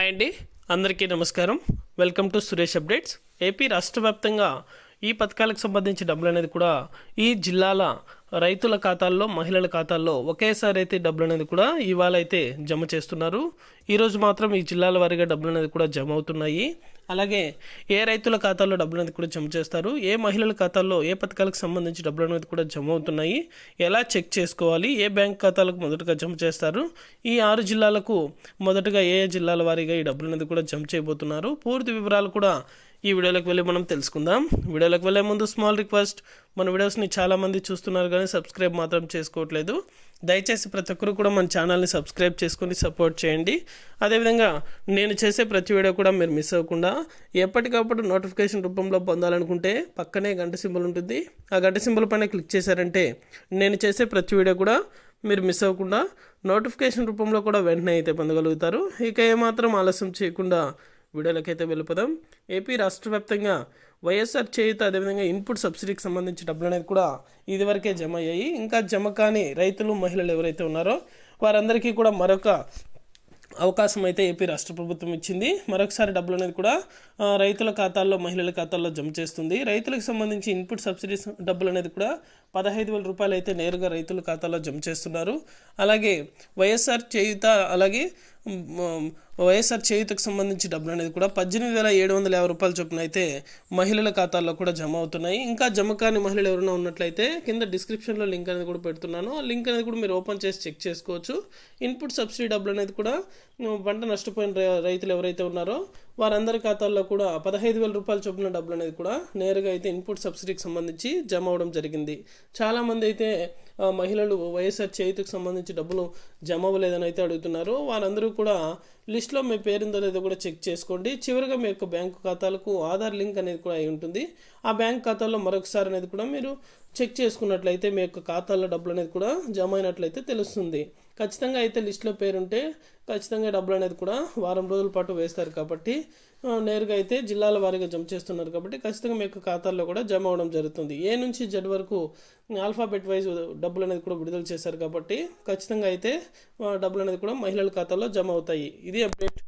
Hi అండి. అందరికీ నమస్కారం. Welcome to Suresh updates. AP రాష్ట్ర వ్యాప్తంగా ఈ పథకాలకు సంబంధించి డబ్బులు అనేది కూడా ఈ జిల్లాల రైతుల ఖాతాల్లో మహిళల ఖాతాల్లో ఒకేసారి అయితే డబ్బులు అనేది కూడా ఇవాళ అయితే జమ చేస్తున్నారు. ఈరోజు మాత్రం ఈ జిల్లాల వారీగా డబ్బులు అనేది కూడా జమ అవుతున్నాయి. అలాగే ఏ రైతుల ఖాతాల్లో డబ్బులు అనేది కూడా జమ చేస్తారు? ఏ మహిళల ఖాతాల్లో ఏ పథకాలకు సంబంధించి డబ్బులు అనేది కూడా జమ అవుతున్నాయి? ఎలా చెక్ చేసుకోవాలి? ఏ బ్యాంక్ ఖాతాలకు మొదటగా జమ చేస్తారు? ఈ ఆరు జిల్లాలకు మొదటగా ఏ ఏ జిల్లాల వారీగా ఈ డబ్బులు అనేది కూడా జమ చేయబోతున్నారు? పూర్తి వివరాలు కూడా ఈ వీడియోలోకి వెళ్ళి మనం తెలుసుకుందాం. వీడియోలోకి వెళ్ళే ముందు స్మాల్ రిక్వెస్ట్ మన వీడియోస్ని చాలామంది చూస్తున్నారు కానీ సబ్స్క్రైబ్ మాత్రం చేసుకోవట్లేదు. దయచేసి ప్రతి ఒక్కరు కూడా మన ఛానల్ని సబ్స్క్రైబ్ చేసుకొని సపోర్ట్ చేయండి. అదేవిధంగా నేను చేసే ప్రతి వీడియో కూడా మీరు మిస్ అవ్వకుండా ఎప్పటికప్పుడు నోటిఫికేషన్ రూపంలో పొందాలనుకుంటే పక్కనే గంట సింబల్ ఉంటుంది. ఆ గంట సింబల్ పైన క్లిక్ చేశారంటే నేను చేసే ప్రతి వీడియో కూడా మీరు మిస్ అవ్వకుండా నోటిఫికేషన్ రూపంలో కూడా వెంటనే అయితే పొందగలుగుతారు. ఇక ఏమాత్రం ఆలస్యం చేయకుండా వీడియోలోకైతే వెళ్ళిపోదాం. ఏపీ రాష్ట్ర వ్యాప్తంగా వైఎస్ఆర్ చేయుత అదేవిధంగా ఇన్పుట్ సబ్సిడీకి సంబంధించి డబ్బులు అనేది కూడా ఇదివరకే జమ అయ్యాయి. ఇంకా జమ కాని రైతులు మహిళలు ఎవరైతే ఉన్నారో వారందరికీ కూడా మరొక అవకాశం అయితే ఏపీ రాష్ట్ర ప్రభుత్వం ఇచ్చింది. మరొకసారి డబ్బులు అనేది కూడా రైతుల ఖాతాల్లో మహిళల ఖాతాల్లో జమ చేస్తుంది. రైతులకు సంబంధించి ఇన్పుట్ సబ్సిడీస్ డబ్బులు అనేది కూడా పదహైదు వేల రూపాయలు అయితే నేరుగా రైతుల ఖాతాలో జమ చేస్తున్నారు. అలాగే వైఎస్ఆర్ చేయుత అలాగే వైఎస్ఆర్ చేయుతకు సంబంధించి డబ్బులు అనేది కూడా పద్దెనిమిది వేల ఏడు వందల యాభై రూపాయల చొప్పున అయితే మహిళల ఖాతాల్లో కూడా జమ అవుతున్నాయి. ఇంకా జమ కాని మహిళలు ఎవరైనా ఉన్నట్లయితే కింద డిస్క్రిప్షన్లో లింక్ అనేది కూడా పెడుతున్నాను. ఆ లింక్ అనేది కూడా మీరు ఓపెన్ చేసి చెక్ చేసుకోవచ్చు. ఇన్పుట్ సబ్సిడీ డబ్బులు అనేది కూడా పంట నష్టపోయిన రై- రైతులు ఎవరైతే ఉన్నారో వారందరి ఖాతాల్లో కూడా పదహైదు వేల రూపాయల చొప్పున డబ్బులు అనేది కూడా నేరుగా అయితే ఇన్పుట్ సబ్సిడీకి సంబంధించి జమ అవడం జరిగింది. చాలామంది అయితే మహిళలు వైఎస్ఆర్ చేతికి సంబంధించి డబ్బులు జమ అవ్వలేదని అయితే అడుగుతున్నారు. వారందరూ కూడా లిస్ట్లో మీ పేరుందో లేదో కూడా చెక్ చేసుకోండి. చివరిగా మీ యొక్క బ్యాంకు ఖాతాలకు ఆధార్ లింక్ అనేది కూడా అయి ఉంటుంది. ఆ బ్యాంక్ ఖాతాలో మరొకసారి అనేది కూడా మీరు చెక్ చేసుకున్నట్లయితే మీ యొక్క ఖాతాలో డబ్బులు అనేది కూడా జమ అయినట్లయితే తెలుస్తుంది. ఖచ్చితంగా అయితే లిస్ట్లో పేరుంటే ఖచ్చితంగా డబ్బులు అనేది కూడా వారం రోజుల పాటు వేస్తారు కాబట్టి నేరుగా అయితే జిల్లాల వారీగా జమ చేస్తున్నారు కాబట్టి ఖచ్చితంగా మీ యొక్క ఖాతాల్లో కూడా జమ అవడం జరుగుతుంది. ఏ నుంచి జెడ్ వరకు ఆల్ఫాబెట్ వైజ్ డబ్బులు అనేది కూడా విడుదల చేశారు కాబట్టి ఖచ్చితంగా అయితే డబ్బులు అనేది కూడా మహిళల ఖాతాలో జమ అవుతాయి. ఇది అప్డేట్.